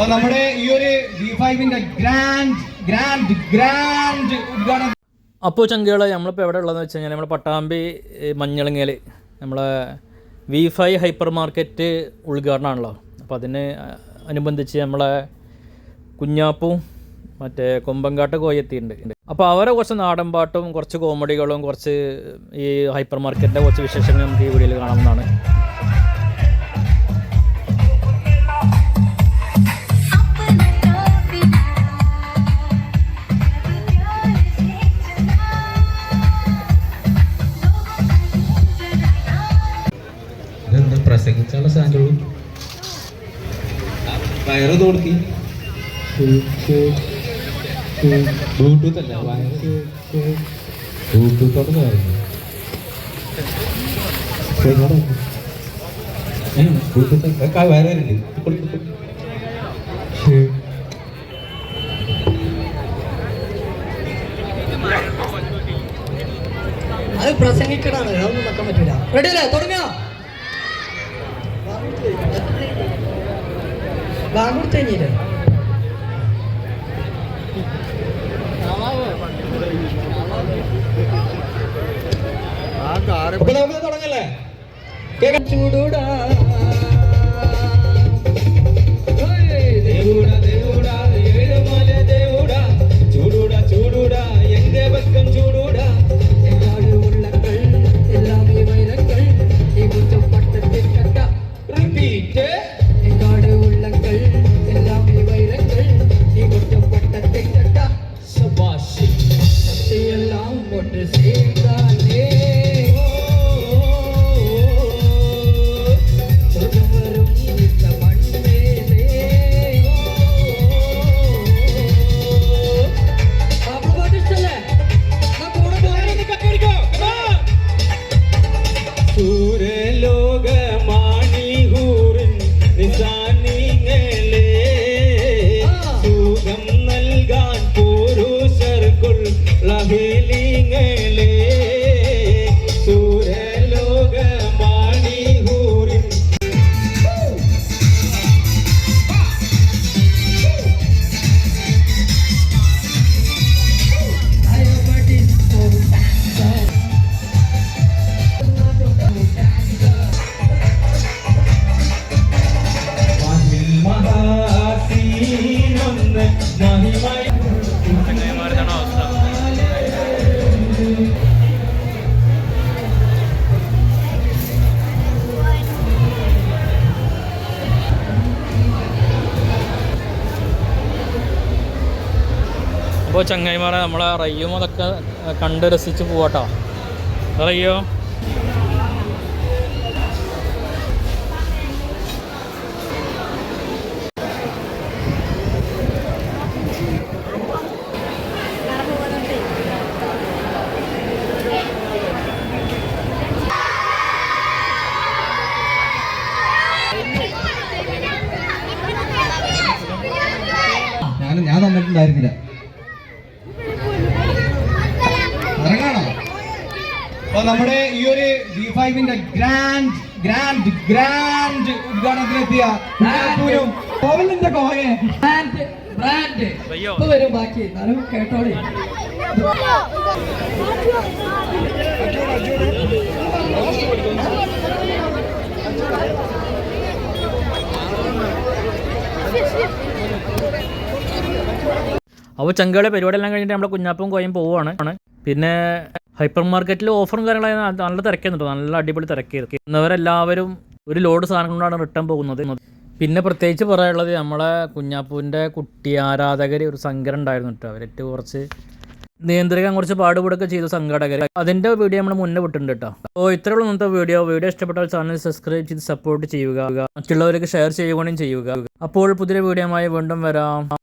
അപ്പൊ നമ്മുടെ ഈ ഒരു ഡി ഫൈവിന്റെ ഗ്രാൻഡ് ഗ്രാൻഡ് ഗ്രാൻഡ് ഉദ്ഘാടനം. അപ്പോൾ ചങ്കുകൾ നമ്മളിപ്പോൾ എവിടെ ഉള്ളതെന്ന് വെച്ച് കഴിഞ്ഞാൽ നമ്മുടെ പട്ടാമ്പി മഞ്ഞളങ്ങയിൽ നമ്മളെ വി ഫൈവ് ഹൈപ്പർ മാർക്കറ്റ് ഉദ്ഘാടനമാണല്ലോ അപ്പോൾ അതിന് അനുബന്ധിച്ച് നമ്മളെ കുഞ്ഞാപ്പും മറ്റേ കൊമ്പങ്കാട്ട് കോയെത്തിയിട്ടുണ്ട്. അപ്പോൾ അവരെ കുറച്ച് നാടൻ പാട്ടും കുറച്ച് കോമഡികളും കുറച്ച് ഈ ഹൈപ്പർ മാർക്കറ്റിന്റെ കുറച്ച് വിശേഷങ്ങൾ നമുക്ക് ഈ വീഡിയോയിൽ കാണാവുന്നതാണ്. സാധനവും വയറ് തോർത്തി ബ്ലൂടൂത്ത് അല്ല? വയറ്. ബ്ലൂടൂത്തോട് പറഞ്ഞു ബ്ലൂടൂത്ത് വയറ് വരുന്നുണ്ട് അത് പ്രസംഗിക്കടാണ്. അതൊന്നും വെക്കാൻ പറ്റൂല. റെഡി അല്ലേ? തുടങ്ങിയോ? ബാങ്ക് കൊടുത്തു കഴിഞ്ഞില്ലേ തുടങ്ങല്ലേ? ചൂടൂടാ. போட்டு சேர்ந்தானே അപ്പോൾ ചങ്ങായിമാരെ നമ്മളെ റയ്യും അതൊക്കെ കണ്ട് രസിച്ച് പോവാട്ടോ. റയ്യോ? ഞാൻ ഞാൻ തന്നിട്ടുണ്ടായിരുന്നില്ല അപ്പൊ നമ്മുടെ ഈ ഒരു ഡി ഫൈവിന്റെ ഗ്രാൻഡ് ഗ്രാൻഡ് ഗ്രാൻഡ് ഉദ്ഘാടനത്തിനെത്തിയ കോവിലിന്റെ കോഹയെ കോയെ ബ്രാൻഡ് ബ്രാൻഡ്. ഇപ്പൊ വരും ബാക്കി. എന്നാലും കേട്ടോളി. അപ്പോൾ ചങ്കുകളെ പരിപാടിയെല്ലാം കഴിഞ്ഞിട്ട് നമ്മുടെ കുഞ്ഞാപ്പും കോയും പോവുകയാണ്. പിന്നെ ഹൈപ്പർ മാർക്കറ്റിൽ ഓഫറും കാര്യങ്ങളായി നല്ല തിരക്കുന്നുണ്ടോ നല്ല അടിപൊളി തിരക്കായിരുന്നു. എന്നവരെല്ലാവരും ഒരു ലോഡ് സാധനം കൊണ്ടാണ് റിട്ടേൺ പോകുന്നത്. പിന്നെ പ്രത്യേകിച്ച് പറയാനുള്ളത് നമ്മളെ കുഞ്ഞാപ്പൂവിന്റെ കുട്ടി ആരാധകർ ഒരു സങ്കരം ഉണ്ടായിരുന്നു കേട്ടോ അവരേറ്റ് കുറച്ച് നിയന്ത്രിക്കാൻ കുറച്ച് പാടുപെടുകയൊക്കെ ചെയ്ത സംഘാടകർ അതിന്റെ വീഡിയോ നമ്മൾ മുന്നേ വിട്ടിട്ടുണ്ട് കേട്ടോ അപ്പോൾ ഇത്രയുള്ള ഇന്നത്തെ വീഡിയോ വീഡിയോ ഇഷ്ടപ്പെട്ടാൽ ചാനൽ സബ്സ്ക്രൈബ് ചെയ്ത് സപ്പോർട്ട് ചെയ്യുക. മറ്റുള്ളവർക്ക് ഷെയർ ചെയ്യുകയും ചെയ്യുക. അപ്പോൾ പുതിയ വീഡിയോമായി വീണ്ടും വരാം.